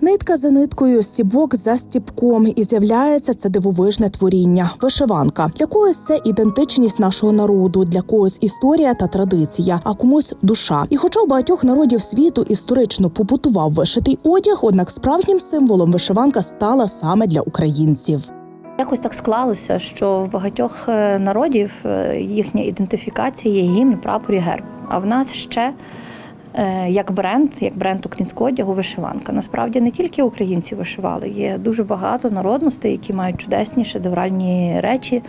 Нитка за ниткою, стібок за стібком, і з'являється це дивовижне творіння вишиванка. Для когось це ідентичність нашого народу, для когось історія та традиція, а комусь душа. І хоча у багатьох народів світу історично побутував вишитий одяг, однак справжнім символом вишиванка стала саме для українців. Якось так склалося, що в багатьох е, народів е, їхня ідентифікація є гімн, прапор і герб. А в нас ще як бренд, як бренд українського одягу, вишиванка. Насправді не тільки українці вишивали, є дуже багато народностей, які мають чудесні шедевральні речі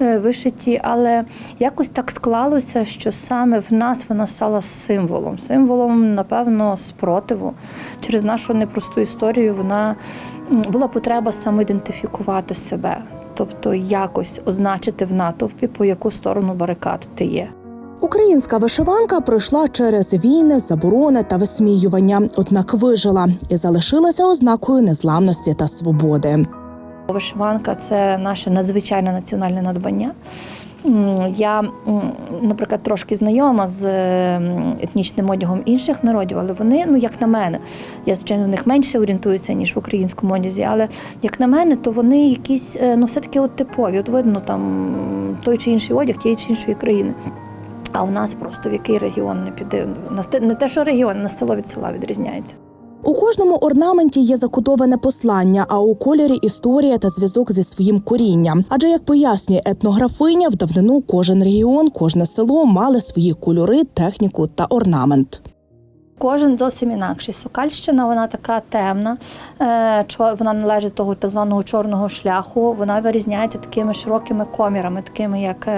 е, вишиті. Але якось так склалося, що саме в нас вона стала символом, символом, напевно, спротиву. Через нашу непросту історію вона була потреба самоідентифікувати себе, тобто якось означити в натовпі, по яку сторону барикад ти є. Українська вишиванка пройшла через війни, заборони та висміювання, однак вижила і залишилася ознакою незламності та свободи. Вишиванка це наше надзвичайне національне надбання. Я, наприклад, трошки знайома з етнічним одягом інших народів, але вони, ну як на мене, я звичайно в них менше орієнтуюся ніж в українському одязі, але як на мене, то вони якісь е, ну все-таки от типові. От видно там той чи інший одяг тієї чи іншої країни. А у нас просто в який регіон не піде. Не те, що регіон, на село від села відрізняється. У кожному орнаменті є закодоване послання, а у кольорі історія та зв'язок зі своїм корінням. Адже як пояснює етнографиня, в давнину кожен регіон, кожне село мали свої кольори, техніку та орнамент. Кожен зовсім інакший. Сокальщина вона така темна, е, вона належить того так званого чорного шляху. Вона вирізняється такими широкими комірами, такими як.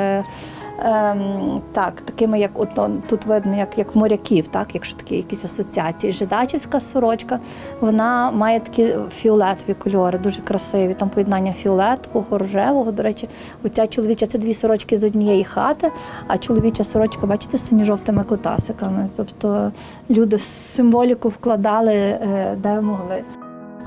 Ем, так, такими, як от, тут видно, як, як моряків, так, якщо такі якісь асоціації. Жидачівська сорочка, вона має такі фіолетові кольори, дуже красиві. Там поєднання фіолетового, рожевого. До речі, оця чоловіча це дві сорочки з однієї хати, а чоловіча сорочка, бачите, з синьо-жовтими котасиками. Тобто люди символіку вкладали е, де могли.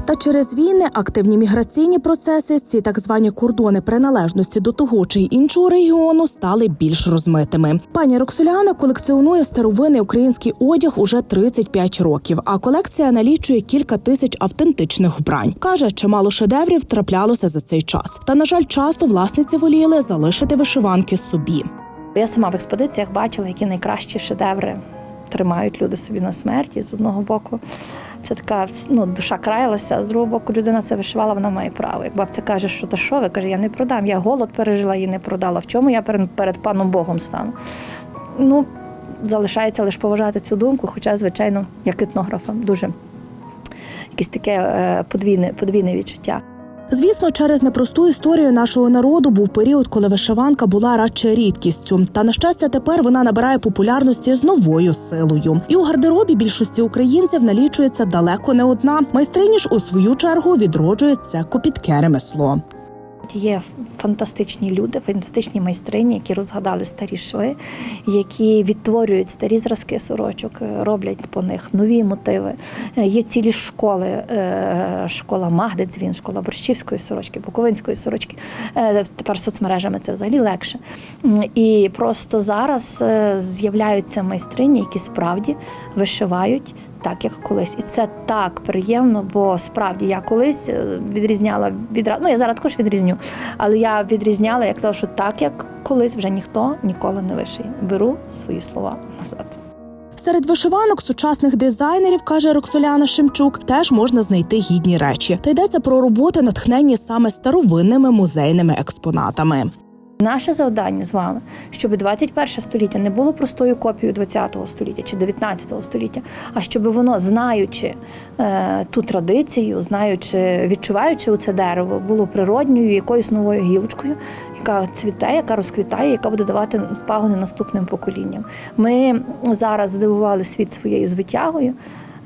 Та через війни, активні міграційні процеси, ці так звані кордони приналежності до того чи іншого регіону стали більш розмитими. Пані Роксоляна колекціонує старовинний український одяг уже 35 років, а колекція налічує кілька тисяч автентичних вбрань. каже, чимало шедеврів траплялося за цей час. Та на жаль, часто власниці воліли залишити вишиванки собі. Я сама в експедиціях бачила, які найкращі шедеври тримають люди собі на смерті. З одного боку, це така ну, душа краялася, а з другого боку, людина це вишивала, вона має право. Як бабця каже, що та що ви каже, я не продам, я голод пережила і не продала. В чому я перед, перед паном Богом стану? Ну, залишається лише поважати цю думку, хоча, звичайно, як етнографа, дуже якесь таке е, подвійне, подвійне відчуття. Звісно, через непросту історію нашого народу був період, коли вишиванка була радше рідкістю. Та на щастя, тепер вона набирає популярності з новою силою. І у гардеробі більшості українців налічується далеко не одна. Майстрині ж у свою чергу відроджується копітке ремесло. Є фантастичні люди, фантастичні майстрині, які розгадали старі шви, які відтворюють старі зразки сорочок, роблять по них нові мотиви. Е, Є цілі школи, е, школа Магди Дзвін, школа борщівської сорочки, буковинської сорочки. Е, Тепер соцмережами це взагалі легше. І просто зараз з'являються майстрині, які справді вишивають так, як колись. І це так приємно, бо справді я колись е, відрізняла відразу. Ну я зараз також відрізню, але я відрізняла, як казала, що так, як колись вже ніхто ніколи не вишиє. Беру свої слова назад. Серед вишиванок сучасних дизайнерів, каже Роксоляна Шемчук, теж можна знайти гідні речі. Та йдеться про роботи, натхненні саме старовинними музейними експонатами. Наше завдання з вами, щоб 21 століття не було простою копією 20 століття чи 19 століття, а щоб воно, знаючи е, ту традицію, знаючи, відчуваючи оце дерево, було природньою якоюсь новою гілочкою, яка цвіте, яка розквітає, яка буде давати пагони наступним поколінням. Ми зараз здивували світ своєю звитягою,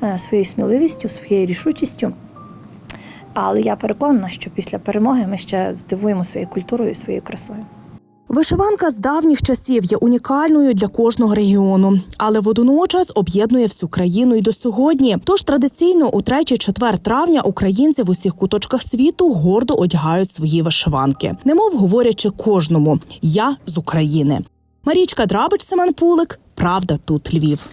е, своєю сміливістю, своєю рішучістю. Але я переконана, що після перемоги ми ще здивуємо своєю культурою і своєю красою. Вишиванка з давніх часів є унікальною для кожного регіону, але водночас об'єднує всю країну і до сьогодні. Тож традиційно у 3-4 травня українці в усіх куточках світу гордо одягають свої вишиванки, немов говорячи кожному: я з України. Марічка Драбич, Семен Пулик, правда, тут Львів.